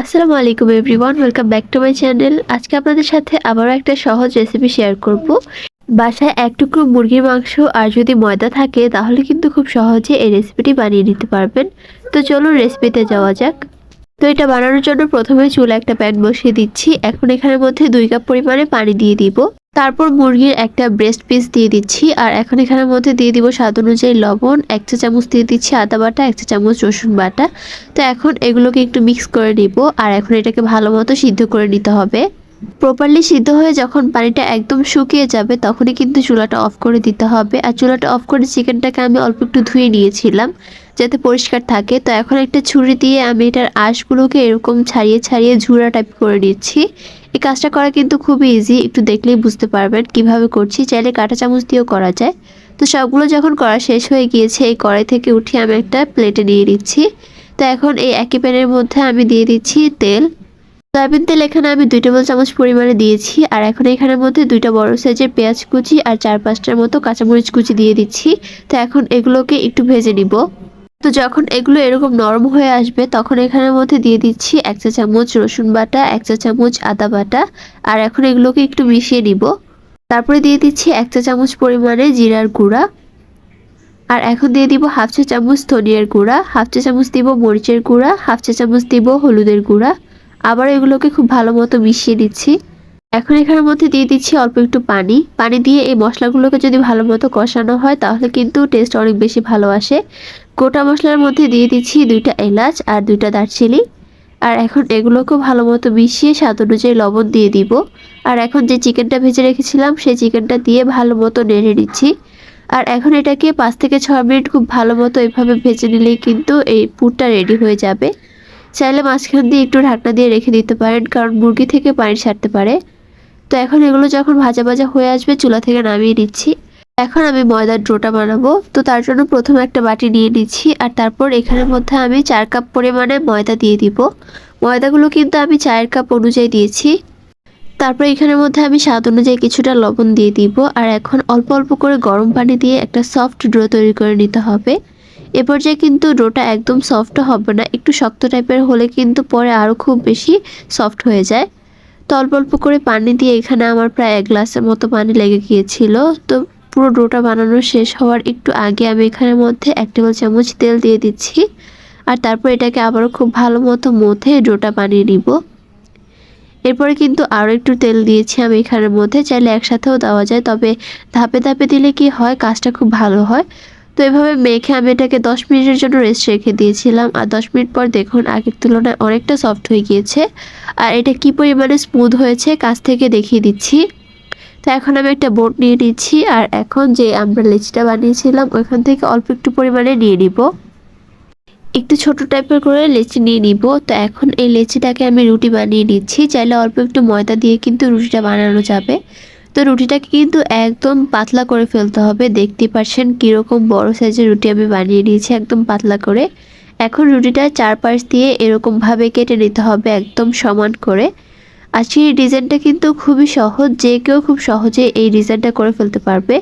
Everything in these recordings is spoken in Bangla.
আসসালামু আলাইকুম everyone, welcome back to my channel. আজকে আপনাদের সাথে আবারও একটা সহজ রেসিপি শেয়ার করব। বাসায় এক টুকরো মুরগির মাংস আর যদি ময়দা থাকে, তাহলে কিন্তু খুব সহজে এই রেসিপিটি বানিয়ে নিতে পারবেন। তো চলুন রেসিপিতে যাওয়া যাক। তো এটা বানানোর জন্য প্রথমে চুলা একটা প্যান বসিয়ে দিচ্ছি। এখন এখানের মধ্যে দুই কাপ পরিমাণে পানি দিয়ে দিব। তারপর মুরগির একটা ব্রেস্ট পিস দিয়ে দিচ্ছি। আর এখন এখানের মধ্যে দিয়ে দিব স্বাদ অনুযায়ী লবণ এক চা চামচ দিয়ে দিচ্ছি আদা বাটা এক চা চামচ রসুন বাটা। তো এখন এগুলোকে একটু মিক্স করে নিব। আর এখন এটাকে ভালো মতো সিদ্ধ করে নিতে হবে। প্রপারলি সিদ্ধ হয়ে যখন পানিটা একদম শুকিয়ে যাবে, তখনই কিন্তু চুলাটা অফ করে দিতে হবে। আর চুলাটা অফ করে চিকেনটাকে আমি অল্প একটু ধুয়ে নিয়েছিলাম, যাতে পরিষ্কার থাকে। তো এখন একটা ছুরি দিয়ে আমি এটার আঁশগুলোকে এরকম ছাড়িয়ে ছাড়িয়ে ঝুরা টাইপ করে নিচ্ছি। এই কাজটা করা কিন্তু খুবই ইজি একটু দেখলেই বুঝতে পারবেন কীভাবে করছি। চাইলে কাঁটা চামচ দিয়েও করা যায়। তো সবগুলো যখন করা শেষ হয়ে গিয়েছে, এই কড়াই থেকে উঠিয়ে আমি একটা প্লেটে নিয়ে নিচ্ছি। তো এখন এই একই প্যানের মধ্যে আমি দিয়ে দিচ্ছি তেল। সয়াবিন তেল এখানে আমি দুই টেবিল চামচ পরিমাণে দিয়েছি। আর এখন এখানের মধ্যে দুইটা বড় সাইজের পেঁয়াজ কুচি আর চার পাঁচটার মতো কাঁচামরিচ কুচি দিয়ে দিচ্ছি। তো এখন এগুলোকে একটু ভেজে নিব। তো যখন এগুলো এরকম নরম হয়ে আসবে, তখন এখানের মধ্যে দিয়ে দিচ্ছি এক চা চামচ রসুন বাটা, এক চা চামচ আদা বাটা। আর এখন এগুলোকে একটু মিশিয়ে নিব। তারপরে দিয়ে দিচ্ছি এক চা চামচ পরিমাণে জিরার গুঁড়া। আর এখন দিয়ে দিব হাফ চা চামচ ধনিয়ার গুঁড়া, হাফ চা চামচ দিব মরিচের গুঁড়া, হাফ চা চামচ দিব হলুদের গুঁড়া। আবার এগুলোকে খুব ভালো মতো মিশিয়ে দিচ্ছি এখন এখানের মধ্যে দিয়ে দিচ্ছি অল্প একটু পানি। পানি দিয়ে এই মশলাগুলোকে যদি ভালো মতো কষানো হয়, তাহলে কিন্তু টেস্ট অনেক বেশি ভালো আসে। গোটা মশলার মধ্যে দিয়ে দিচ্ছি দুইটা এলাচ আর দুইটা দারচিনি। আর এখন এগুলোকেও ভালো মতো মিশিয়ে স্বাদ অনুযায়ী লবণ দিয়ে দিব। আর এখন যে চিকেনটা ভেজে রেখেছিলাম, সেই চিকেনটা দিয়ে ভালো মতো নেড়ে নিচ্ছি। আর এখন এটাকে পাঁচ থেকে ছয় মিনিট খুব ভালো মতো এভাবে ভেজে নিলেই কিন্তু এই পুরটা রেডি হয়ে যাবে। চাইলে মাঝখান দিয়ে একটু ঢাকনা দিয়ে রেখে দিতে পারেন, কারণ মুরগি থেকে পানি ছাড়তে পারে। তো এখন এগুলো যখন ভাজা ভাজা হয়ে আসবে, চুলা থেকে নামিয়ে নিচ্ছি। এখন আমি ময়দার ডোটা বানাবো। তো তার জন্য প্রথমে একটা বাটি নিয়ে নিচ্ছি, আর তারপর এখানের মধ্যে আমি চার কাপ পরিমাণে ময়দা দিয়ে দিব। ময়দাগুলো কিন্তু আমি চায়ের কাপ অনুযায়ী দিয়েছি। তারপর এখানের মধ্যে আমি স্বাদ অনুযায়ী কিছুটা লবণ দিয়ে দিব, আর এখন অল্প অল্প করে গরম পানি দিয়ে একটা সফট ডো তৈরি করে নিতে হবে। এ পর্যায়ে কিন্তু ডোটা একদম সফট হবে না, একটু শক্ত টাইপের হলে কিন্তু পরে আরও খুব বেশি সফট হয়ে যায়। তো অল্প অল্প করে পানি দিয়ে এখানে আমার প্রায় এক গ্লাসের মতো পানি লেগে গিয়েছিল। তো পুরো ডোটা বানানো শেষ হওয়ার একটু আগে আমি এখানের মধ্যে এক টেবিল চামচ তেল দিয়ে দিচ্ছি। আর তারপর এটাকে আবারও খুব ভালো মতো মধ্যে ডোটা বানিয়ে নিব। এরপরে কিন্তু আরও একটু তেল দিয়েছি আমি এখানের মধ্যে, চাইলে একসাথেও দেওয়া যায়। তবে ধাপে ধাপে দিলে কি হয়, কাজটা খুব ভালো হয়। তো এভাবে মেখে আমি এটাকে দশ মিনিটের জন্য রেস্ট রেখে দিয়েছিলাম। আর দশ মিনিট পর দেখুন আগের তুলনায় অনেকটা সফট হয়ে গিয়েছে। আর এটা কি পরিমাণে স্মুথ হয়েছে কাছ থেকে দেখিয়ে দিচ্ছি। তো এখন আমি একটা বোট নিয়ে নিচ্ছি আর এখন যে আমরা লেচিটা বানিয়েছিলাম ওইখান থেকে অল্প একটু পরিমাণে নিয়ে নিব। একটু ছোট টাইপের করে লেচি নিয়ে নিব। তো এখন এই লেচিটাকে আমি রুটি বানিয়ে নিচ্ছি। চাইলে অল্প একটু ময়দা দিয়ে কিন্তু রুটিটা বানানো যাবে। তো রুটিটাকে কিন্তু একদম পাতলা করে ফেলতে হবে। দেখতে পাচ্ছেন কীরকম বড় সাইজের রুটি আমি বানিয়ে নিয়েছি একদম পাতলা করে। এখন রুটিটা চারপাশ দিয়ে এরকমভাবে কেটে নিতে হবে একদম সমান করে। আজকের এই ডিজাইনটা কিন্তু খুবই সহজ, যে কেউ খুব সহজে এই ডিজাইনটা করে ফেলতে পারবে।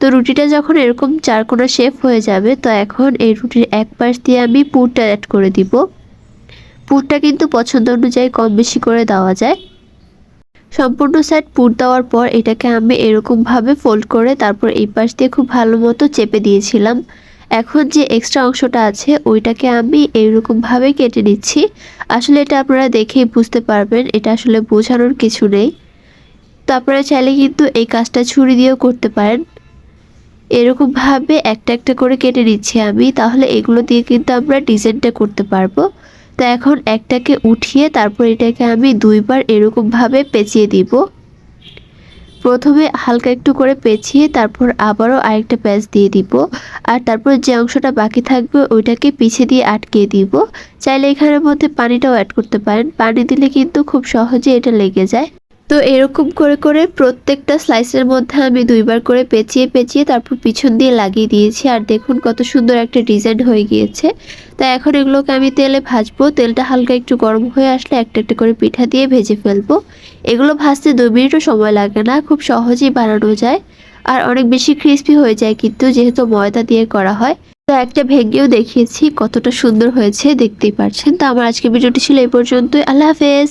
তো রুটিটা যখন এরকম চারকোনা শেপ হয়ে যাবে, তো এখন এই রুটির এক পাশ দিয়ে আমি পুরটা অ্যাড করে দিব। পুরটা কিন্তু পছন্দ অনুযায়ী কম বেশি করে দেওয়া যায়। সম্পূর্ণ সাইড পুর দেওয়ার পর এটাকে আমি এরকমভাবে ফোল্ড করে তারপর এই পাশ দিয়ে খুব ভালো মতো চেপে দিয়েছিলাম। এখন যে এক্সট্রা অংশটা আছে, ওইটাকে আমি এইরকমভাবে কেটে নিচ্ছি। আসলে এটা আপনারা দেখেই বুঝতে পারবেন, এটা আসলে বোঝানোর কিছু নেই। তো আপনারা চাইলে কিন্তু এই কাজটা ছুরি দিয়েও করতে পারেন। এরকমভাবে একটা একটা করে কেটে নিচ্ছি আমি, তাহলে এগুলো দিয়ে কিন্তু আমরা ডিজাইনটা করতে পারব। তো এখন একটাকে উঠিয়ে তারপর এটাকে আমি দুইবার এরকমভাবে পেঁচিয়ে দিব। প্রথমে হালকা একটু করে পেঁচিয়ে তারপর আবারও আরেকটা প্যাঁচ দিয়ে দিব। আর তারপর যে অংশটা বাকি থাকবে ওইটাকে পিছিয়ে দিয়ে আটকে দিব। চাইলে এখানের মধ্যে পানিটাও অ্যাড করতে পারেন। পানি দিলে কিন্তু খুব সহজে এটা লেগে যায়। তো এরকম করে করে প্রত্যেকটা স্লাইসের মধ্যে আমি দুইবার করে পেঁচিয়ে পেঁচিয়ে তারপর পিছন দিয়ে লাগিয়ে দিয়েছি। আর দেখুন কত সুন্দর একটা ডিজাইন হয়ে গিয়েছে। তা এখন এগুলোকে আমি তেলে ভাজবো। তেলটা হালকা একটু গরম হয়ে আসলে একটা একটা করে পিঠা দিয়ে ভেজে ফেলব। এগুলো ভাজতে দুই মিনিটও সময় লাগে না, খুব সহজেই বানানো যায়। আর অনেক বেশি ক্রিস্পি হয়ে যায় কিন্তু, যেহেতু ময়দা দিয়ে করা হয়। তো একটা ভেঙেও দেখিয়েছি কতটা সুন্দর হয়েছে, দেখতেই পারছেন। তো আমার আজকে ভিডিওটি ছিল এই পর্যন্তই। আল্লাহ হাফেজ।